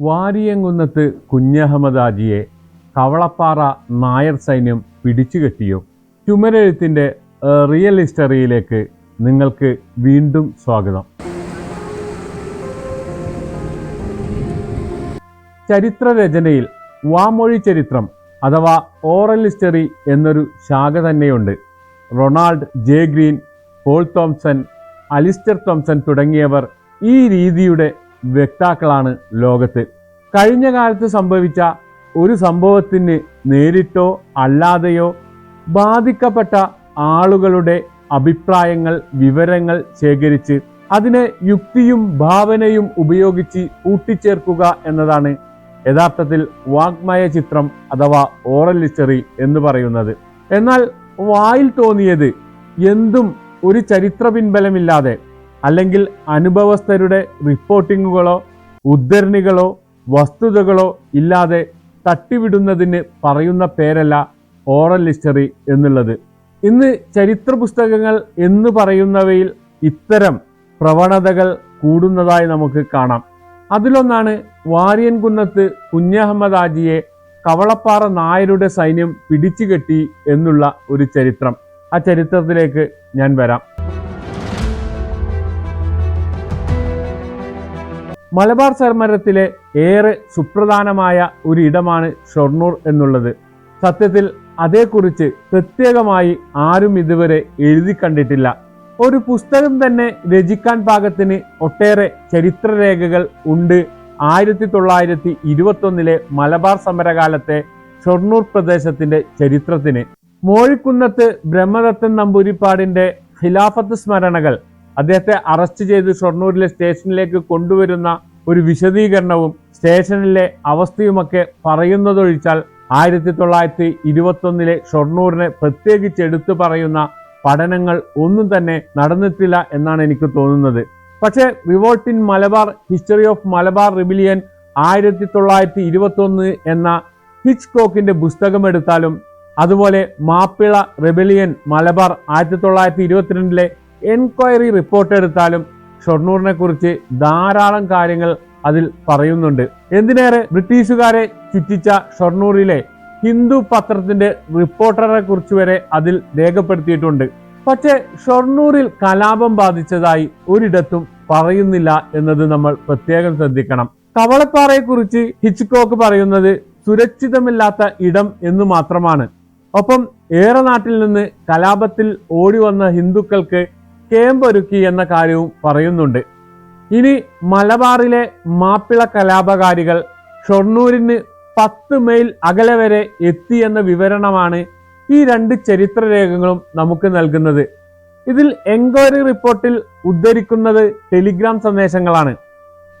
വാരിയങ്കുന്നത്ത് കുഞ്ഞഹമ്മദാജിയെ കവളപ്പാറ നായർ സൈന്യം പിടിച്ചുകെട്ടിയോ ചുമരെഴുത്തിന്റെ റിയൽ ഹിസ്റ്ററിയിലേക്ക് നിങ്ങൾക്ക് വീണ്ടും സ്വാഗതം. ചരിത്രരചനയിൽ വാമൊഴി ചരിത്രം അഥവാ ഓറൽ ഹിസ്റ്ററി എന്നൊരു ശാഖ തന്നെയുണ്ട്. Ronald J Green Paul Thompson Alistair Thompson തുടങ്ങിയവർ ഈ രീതിയുടെ വ്യക്താക്കളാണ് ലോകത്ത്. കഴിഞ്ഞ കാലത്ത് സംഭവിച്ച ഒരു സംഭവത്തിന് നേരിട്ടോ അല്ലാതെയോ ബാധിക്കപ്പെട്ട ആളുകളുടെ അഭിപ്രായങ്ങൾ വിവരങ്ങൾ ശേഖരിച്ച് അതിനെ യുക്തിയും ഭാവനയും ഉപയോഗിച്ച് കൂട്ടിച്ചേർക്കുക എന്നതാണ് യഥാർത്ഥത്തിൽ വാഗ്മയ ചിത്രം അഥവാ ഓറൽ ഹിസ്റ്ററി എന്ന് പറയുന്നത്. എന്നാൽ വായിൽ തോന്നിയത് എന്തും ഒരു ചരിത്ര പിൻബലമില്ലാതെ അല്ലെങ്കിൽ അനുഭവസ്ഥരുടെ റിപ്പോർട്ടിങ്ങുകളോ ഉദ്ധരണികളോ വസ്തുതകളോ ഇല്ലാതെ തട്ടിവിടുന്നതിന് പറയുന്ന പേരല്ല ഓറൽ ഹിസ്റ്ററി എന്നുള്ളത്. ഇന്ന് ചരിത്ര പുസ്തകങ്ങൾ എന്ന് പറയുന്നവയിൽ ഇത്തരം പ്രവണതകൾ കൂടുന്നതായി നമുക്ക് കാണാം. അതിലൊന്നാണ് വാര്യൻകുന്നത്ത് കുഞ്ഞഹമ്മദ് ആജിയെ കവളപ്പാറ നായരുടെ സൈന്യം പിടിച്ചുകെട്ടി എന്നുള്ള ഒരു ചരിത്രം. ആ ചരിത്രത്തിലേക്ക് ഞാൻ വരാം. മലബാർ സമരത്തിലെ ഏറെ സുപ്രധാനമായ ഒരു ഇടമാണ് ഷൊർണൂർ എന്നുള്ളത്. സത്യത്തിൽ അതേക്കുറിച്ച് പ്രത്യേകമായി ആരും ഇതുവരെ എഴുതി കണ്ടിട്ടില്ല. ഒരു പുസ്തകം തന്നെ രചിക്കാൻ പാകത്തിന് ഒട്ടേറെ ചരിത്രരേഖകൾ ഉണ്ട്. ആയിരത്തി തൊള്ളായിരത്തി ഇരുപത്തൊന്നിലെ മലബാർ സമരകാലത്തെ ഷൊർണൂർ പ്രദേശത്തിന്റെ ചരിത്രത്തിന്. മോഴിക്കുന്നത്ത് ബ്രഹ്മദത്തൻ നമ്പൂരിപ്പാടിന്റെ ഖിലാഫത്ത് സ്മരണകൾ അദ്ദേഹത്തെ അറസ്റ്റ് ചെയ്ത് ഷൊർണൂരിലെ സ്റ്റേഷനിലേക്ക് കൊണ്ടുവരുന്ന ഒരു വിശദീകരണവും സ്റ്റേഷനിലെ അവസ്ഥയുമൊക്കെ പറയുന്നതൊഴിച്ചാൽ ആയിരത്തി തൊള്ളായിരത്തി ഇരുപത്തൊന്നിലെ ഷൊർണൂരിനെ പ്രത്യേകിച്ച് എടുത്തു പറയുന്ന പഠനങ്ങൾ ഒന്നും തന്നെ നടന്നിട്ടില്ല എന്നാണ് എനിക്ക് തോന്നുന്നത്. പക്ഷേ revolt in Malabar history of Malabar rebellion ആയിരത്തി തൊള്ളായിരത്തി ഇരുപത്തൊന്ന് എന്ന ഹിച്ച് കോക്കിന്റെ പുസ്തകം എടുത്താലും അതുപോലെ മാപ്പിള റെബിലിയൻ മലബാർ ആയിരത്തി തൊള്ളായിരത്തി ഇരുപത്തിരണ്ടിലെ എൻക്വയറി റിപ്പോർട്ട് എടുത്താലും ഷൊർണൂറിനെ കുറിച്ച് ധാരാളം കാര്യങ്ങൾ അതിൽ പറയുന്നുണ്ട്. എന്തിനേറെ ബ്രിട്ടീഷുകാരെ ചുറ്റിച്ച ഷൊർണൂറിലെ ഹിന്ദു പത്രത്തിന്റെ റിപ്പോർട്ടറെ കുറിച്ച് വരെ അതിൽ രേഖപ്പെടുത്തിയിട്ടുണ്ട്. പക്ഷേ ഷൊർണൂറിൽ കലാപം ബാധിച്ചതായി ഒരിടത്തും പറയുന്നില്ല എന്നത് നമ്മൾ പ്രത്യേകം ശ്രദ്ധിക്കണം. കവളപ്പാറയെ കുറിച്ച് ഹിച്ച്കോക്ക് പറയുന്നത് സുരക്ഷിതമില്ലാത്ത ഇടം എന്ന് മാത്രമാണ്. ഒപ്പം ഏറെ നാട്ടിൽ നിന്ന് കലാപത്തിൽ ഓടി വന്ന ഹിന്ദുക്കൾക്ക് കേമ്പൊരുക്കി എന്ന കാര്യവും പറയുന്നുണ്ട്. ഇനി മലബാറിലെ മാപ്പിള കലാപകാരികൾ ഷൊർണൂരിന് പത്ത് മൈൽ അകലെ വരെ എത്തി എന്ന വിവരണമാണ് ഈ രണ്ട് ചരിത്രരേഖകളും നമുക്ക് നൽകുന്നത്. ഇതിൽ എൻക്വയറി റിപ്പോർട്ടിൽ ഉദ്ധരിക്കുന്നത് ടെലിഗ്രാം സന്ദേശങ്ങളാണ്.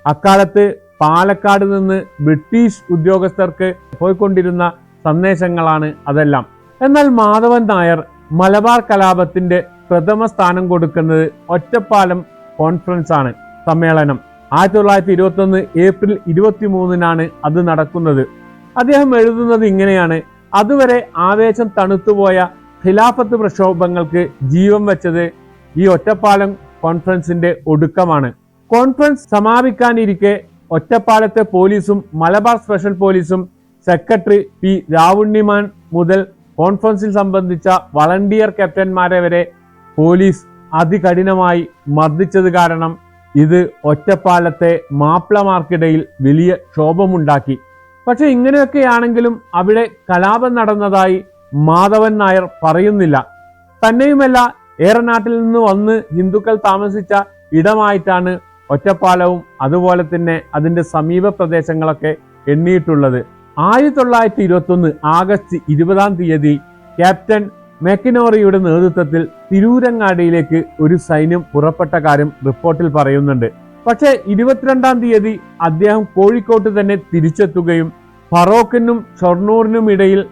അക്കാലത്ത് പാലക്കാട് നിന്ന് ബ്രിട്ടീഷ് ഉദ്യോഗസ്ഥർക്ക് പോയിക്കൊണ്ടിരുന്ന സന്ദേശങ്ങളാണ് അതെല്ലാം. എന്നാൽ മാധവൻ നായർ മലബാർ കലാപത്തിന്റെ പ്രഥമ സ്ഥാനം കൊടുക്കുന്നത് ഒറ്റപ്പാലം കോൺഫറൻസ് ആണ് സമ്മേളനം. ആയിരത്തി തൊള്ളായിരത്തി ഇരുപത്തി ഒന്ന് ഏപ്രിൽ ഇരുപത്തി മൂന്നിനാണ് അത് നടക്കുന്നത്. അദ്ദേഹം എഴുതുന്നത് ഇങ്ങനെയാണ് അതുവരെ ആവേശം തണുത്തുപോയ ഖിലാഫത്ത് പ്രക്ഷോഭങ്ങൾക്ക് ജീവൻ വെച്ചത് ഈ ഒറ്റപ്പാലം കോൺഫറൻസിന്റെ ഒടുക്കമാണ്. കോൺഫറൻസ് സമാപിക്കാനിരിക്കെ ഒറ്റപ്പാലത്തെ പോലീസും മലബാർ സ്പെഷ്യൽ പോലീസും സെക്രട്ടറി പി രാവുണ്ണിമാൻ മുതൽ കോൺഫറൻസിൽ സംബന്ധിച്ച വളണ്ടിയർ ക്യാപ്റ്റന്മാരെ വരെ പോലീസ് അതികഠിനമായി മർദ്ദിച്ചത് കാരണം ഇത് ഒറ്റപ്പാലത്തെ മാപ്പിളമാർക്കിടയിൽ വലിയ ക്ഷോഭമുണ്ടാക്കി. പക്ഷെ ഇങ്ങനെയൊക്കെയാണെങ്കിലും അവിടെ കലാപം നടന്നതായി മാധവൻ നായർ പറയുന്നില്ല. തന്നെയുമല്ല ഏറനാട്ടിൽ നിന്ന് വന്ന് ഹിന്ദുക്കൾ താമസിച്ച ഇടമായിട്ടാണ് ഒറ്റപ്പാലവും അതുപോലെ തന്നെ അതിന്റെ സമീപ പ്രദേശങ്ങളൊക്കെ എണ്ണിയിട്ടുള്ളത്. ആയിരത്തി തൊള്ളായിരത്തി ഇരുപത്തി ഒന്ന് ആഗസ്റ്റ് ഇരുപതാം തീയതി ക്യാപ്റ്റൻ മെക്കിനോറിയുടെ നേതൃത്വത്തിൽ തിരൂരങ്ങാടിയിലേക്ക് ഒരു സൈന്യം പുറപ്പെട്ട കാര്യം റിപ്പോർട്ടിൽ പറയുന്നുണ്ട്. പക്ഷേ ഇരുപത്തിരണ്ടാം തീയതി അദ്ദേഹം കോഴിക്കോട്ട് തന്നെ തിരിച്ചെത്തുകയും ഫറോക്കിനും ഷൊർണൂറിനും ഇടയിൽ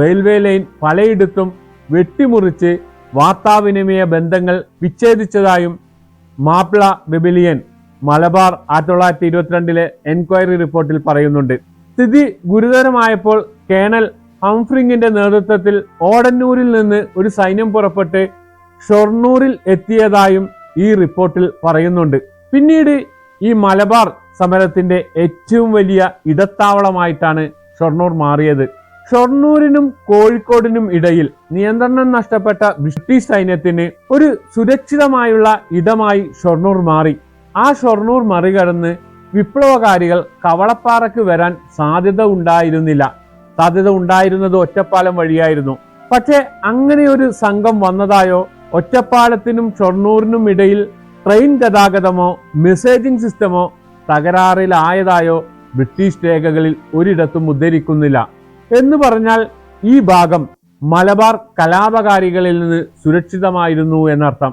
റെയിൽവേ ലൈൻ പലയിടത്തും വെട്ടിമുറിച്ച് വാർത്താവിനിമയ ബന്ധങ്ങൾ വിച്ഛേദിച്ചതായും മാപ്പിള ബെബിലിയൻ മലബാർ ആയിരത്തി തൊള്ളായിരത്തി ഇരുപത്തിരണ്ടിലെ എൻക്വയറി റിപ്പോർട്ടിൽ പറയുന്നുണ്ട്. സ്ഥിതി ഗുരുതരമായപ്പോൾ കേണൽ ഹംഫ്രിങ്ങിന്റെ നേതൃത്വത്തിൽ ഓടന്നൂരിൽ നിന്ന് ഒരു സൈന്യം പുറപ്പെട്ട് ഷൊർണൂരിൽ എത്തിയതായും ഈ റിപ്പോർട്ടിൽ പറയുന്നുണ്ട്. പിന്നീട് ഈ മലബാർ സമരത്തിന്റെ ഏറ്റവും വലിയ ഇടത്താവളമായിട്ടാണ് ഷൊർണൂർ മാറിയത്. ഷൊർണൂരിനും കോഴിക്കോടിനും ഇടയിൽ നിയന്ത്രണം നഷ്ടപ്പെട്ട ബ്രിട്ടീഷ് സൈന്യത്തിന് ഒരു സുരക്ഷിതമായുള്ള ഇടമായി ഷൊർണൂർ മാറി. ആ ഷൊർണൂർ മറികടന്ന് വിപ്ലവകാരികൾ കവളപ്പാറയ്ക്ക് വരാൻ സാധ്യത ഉണ്ടായിരുന്നില്ല. സാധ്യത ഉണ്ടായിരുന്നത് ഒറ്റപ്പാലം വഴിയായിരുന്നു. പക്ഷേ അങ്ങനെ ഒരു സംഘം വന്നതായോ ഒറ്റപ്പാലത്തിനും ഷൊർണൂറിനും ഇടയിൽ ട്രെയിൻ ഗതാഗതമോ മെസ്സേജിംഗ് സിസ്റ്റമോ തകരാറിലായതായോ ബ്രിട്ടീഷ് രേഖകളിൽ ഒരിടത്തും ഉദ്ധരിക്കുന്നില്ല. എന്ന് പറഞ്ഞാൽ ഈ ഭാഗം മലബാർ കലാപകാരികളിൽ നിന്ന് സുരക്ഷിതമായിരുന്നു എന്നർത്ഥം.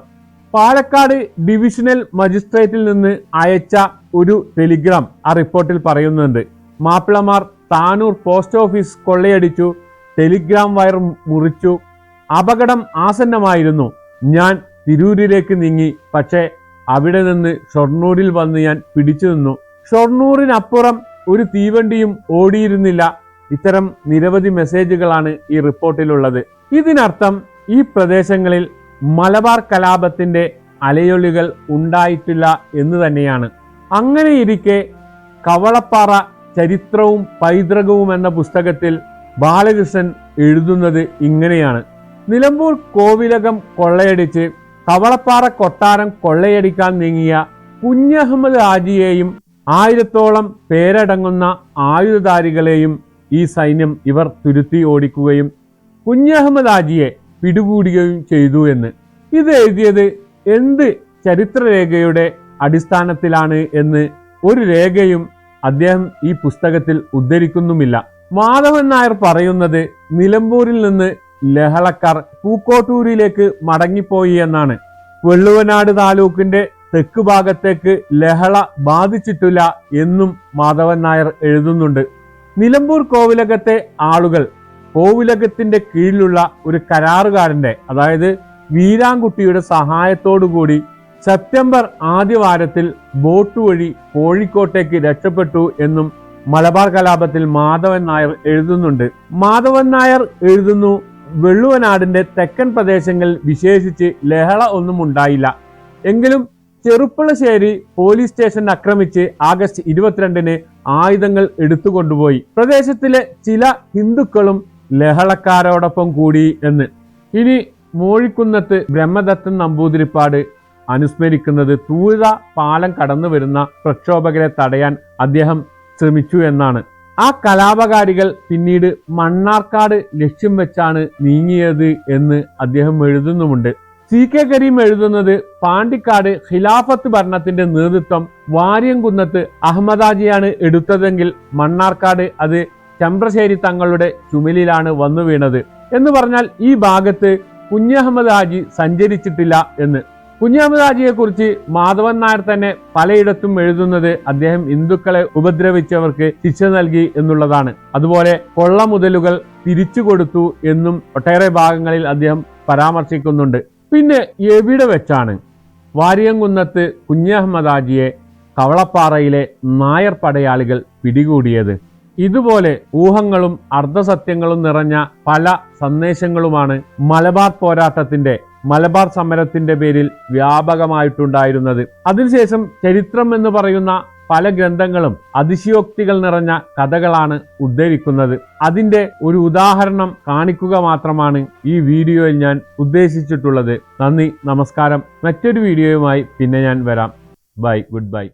പാലക്കാട് ഡിവിഷണൽ മജിസ്ട്രേറ്റിൽ നിന്ന് അയച്ച ഒരു ടെലിഗ്രാം ആ റിപ്പോർട്ടിൽ പറയുന്നുണ്ട്. മാപ്പിളമാർ താനൂർ പോസ്റ്റ് ഓഫീസ് കൊള്ളയടിച്ചു ടെലിഗ്രാം വയർ മുറിച്ചു. അപകടം ആസന്നമായിരുന്നു. ഞാൻ തിരൂരിലേക്ക് നീങ്ങി. പക്ഷേ അവിടെ നിന്ന് ഷൊർണൂരിൽ വന്ന് ഞാൻ പിടിച്ചു നിന്നു. ഷൊർണൂരിനപ്പുറം ഒരു തീവണ്ടിയും ഓടിയിരുന്നില്ല. ഇത്തരം നിരവധി മെസ്സേജുകളാണ് ഈ റിപ്പോർട്ടിലുള്ളത്. ഇതിനർത്ഥം ഈ പ്രദേശങ്ങളിൽ മലബാർ കലാപത്തിന്റെ അലയൊലികൾ ഉണ്ടായിട്ടില്ല എന്ന് തന്നെയാണ്. അങ്ങനെയിരിക്കെ കവളപ്പാറ ചരിത്രവും പൈതൃകവും എന്ന പുസ്തകത്തിൽ ബാലകൃഷ്ണൻ എഴുതുന്നത് ഇങ്ങനെയാണ്. നിലമ്പൂർ കോവിലകം കൊള്ളയടിച്ച് കവളപ്പാറ കൊട്ടാരം കൊള്ളയടിക്കാൻ നീങ്ങിയ കുഞ്ഞഹമ്മദ് ആജിയെയും ആയിരത്തോളം പേരടങ്ങുന്ന ആയുധധാരികളെയും ഈ സൈന്യം ഇവർ തുരുത്തി ഓടിക്കുകയും കുഞ്ഞഹമ്മദ് ആജിയെ പിടികൂടുകയും ചെയ്തു എന്ന്. ഇത് എഴുതിയത് എന്ത് ചരിത്രരേഖയുടെ അടിസ്ഥാനത്തിലാണ് എന്ന് ഒരു രേഖയും അദ്ദേഹം ഈ പുസ്തകത്തിൽ ഉദ്ധരിക്കുന്നുമില്ല. മാധവൻ നായർ പറയുന്നത് നിലമ്പൂരിൽ നിന്ന് ലഹളക്കാർ പൂക്കോട്ടൂരിലേക്ക് മടങ്ങിപ്പോയി എന്നാണ്. വെള്ളുവനാട് താലൂക്കിന്റെ തെക്ക് ഭാഗത്തേക്ക് ലഹള ബാധിച്ചിട്ടില്ല എന്നും മാധവൻ നായർ എഴുതുന്നുണ്ട്. നിലമ്പൂർ കോവിലകത്തെ ആളുകൾ കോവിലകത്തിന്റെ കീഴിലുള്ള ഒരു കരാറുകാരന്റെ അതായത് വീരാൻകുട്ടിയുടെ സഹായത്തോടുകൂടി സെപ്റ്റംബർ ആദ്യവാരത്തിൽ ബോട്ട് വഴി കോഴിക്കോട്ടേക്ക് രക്ഷപ്പെട്ടു എന്നും മലബാർ കലാപത്തിൽ മാധവൻ നായർ എഴുതുന്നുണ്ട്. മാധവൻ നായർ എഴുതുന്നു വെള്ളുവനാടിന്റെ തെക്കൻ പ്രദേശങ്ങളിൽ വിശേഷിച്ച് ലഹള ഒന്നും ഉണ്ടായില്ല. എങ്കിലും ചെറുപ്പളശ്ശേരി പോലീസ് സ്റ്റേഷൻ ആക്രമിച്ച് ആഗസ്റ്റ് ഇരുപത്തിരണ്ടിന് ആയുധങ്ങൾ എടുത്തുകൊണ്ടുപോയി. പ്രദേശത്തിലെ ചില ഹിന്ദുക്കളും ലഹളക്കാരോടൊപ്പം കൂടി എന്ന്. ഇനി മോഴിക്കുന്നത്ത് ബ്രഹ്മദത്തൻ നമ്പൂതിരിപ്പാട് അനുസ്മരിക്കുന്നത്. തൂഴ പാലം കടന്നു വരുന്ന പ്രക്ഷോഭകരെ തടയാൻ അദ്ദേഹം ശ്രമിച്ചു എന്നാണ്. ആ കലാപകാരികൾ പിന്നീട് മണ്ണാർക്കാട് ലക്ഷ്യം വെച്ചാണ് നീങ്ങിയത് എന്ന് അദ്ദേഹം എഴുതുന്നുമുണ്ട്. സി കെ കരീം എഴുതുന്നത് പാണ്ടിക്കാട് ഖിലാഫത്ത് ഭരണത്തിന്റെ നേതൃത്വം വാര്യംകുന്നത്ത് അഹമ്മദാജിയാണ് എടുത്തതെങ്കിൽ മണ്ണാർക്കാട് അത് ചമ്പ്രശ്ശേരി തങ്ങളുടെ ചുമലിലാണ് വന്നു വീണത് എന്ന് പറഞ്ഞാൽ ഈ ഭാഗത്ത് കുഞ്ഞഹമ്മദ് ഹാജി സഞ്ചരിച്ചിട്ടില്ല എന്ന്. കുഞ്ഞഹമ്മദ് ഹാജിയെ കുറിച്ച് മാധവൻ നായർ തന്നെ പലയിടത്തും എഴുതുന്നത് അദ്ദേഹം ഹിന്ദുക്കളെ ഉപദ്രവിച്ചവർക്ക് ശിക്ഷ നൽകി എന്നുള്ളതാണ്. അതുപോലെ കൊള്ള മുതലുകൾ തിരിച്ചു കൊടുത്തു എന്നും ഒട്ടേറെ ഭാഗങ്ങളിൽ അദ്ദേഹം പരാമർശിക്കുന്നുണ്ട്. പിന്നെ എവിടെ വെച്ചാണ് വാരിയംകുന്നത്ത് കുഞ്ഞഹമ്മദാജിയെ കവളപ്പാറയിലെ നായർ പടയാളികൾ പിടികൂടിയത്? ഇതുപോലെ ഊഹങ്ങളും അർദ്ധസത്യങ്ങളും നിറഞ്ഞ പല സന്ദേശങ്ങളുമാണ് മലബാർ പോരാട്ടത്തിന്റെ മലബാർ സമരത്തിന്റെ പേരിൽ വ്യാപകമായിട്ടുണ്ടായിരുന്നത്. അതിനുശേഷം ചരിത്രം എന്ന് പറയുന്ന പല ഗ്രന്ഥങ്ങളും അതിശയോക്തികൾ നിറഞ്ഞ കഥകളാണ് ഉദ്ധരിക്കുന്നത്. അതിന്റെ ഒരു ഉദാഹരണം കാണിക്കുക മാത്രമാണ് ഈ വീഡിയോയിൽ ഞാൻ ഉദ്ദേശിച്ചിട്ടുള്ളത്. നന്ദി നമസ്കാരം. മറ്റൊരു വീഡിയോയുമായി പിന്നെ ഞാൻ വരാം. Bye good bye.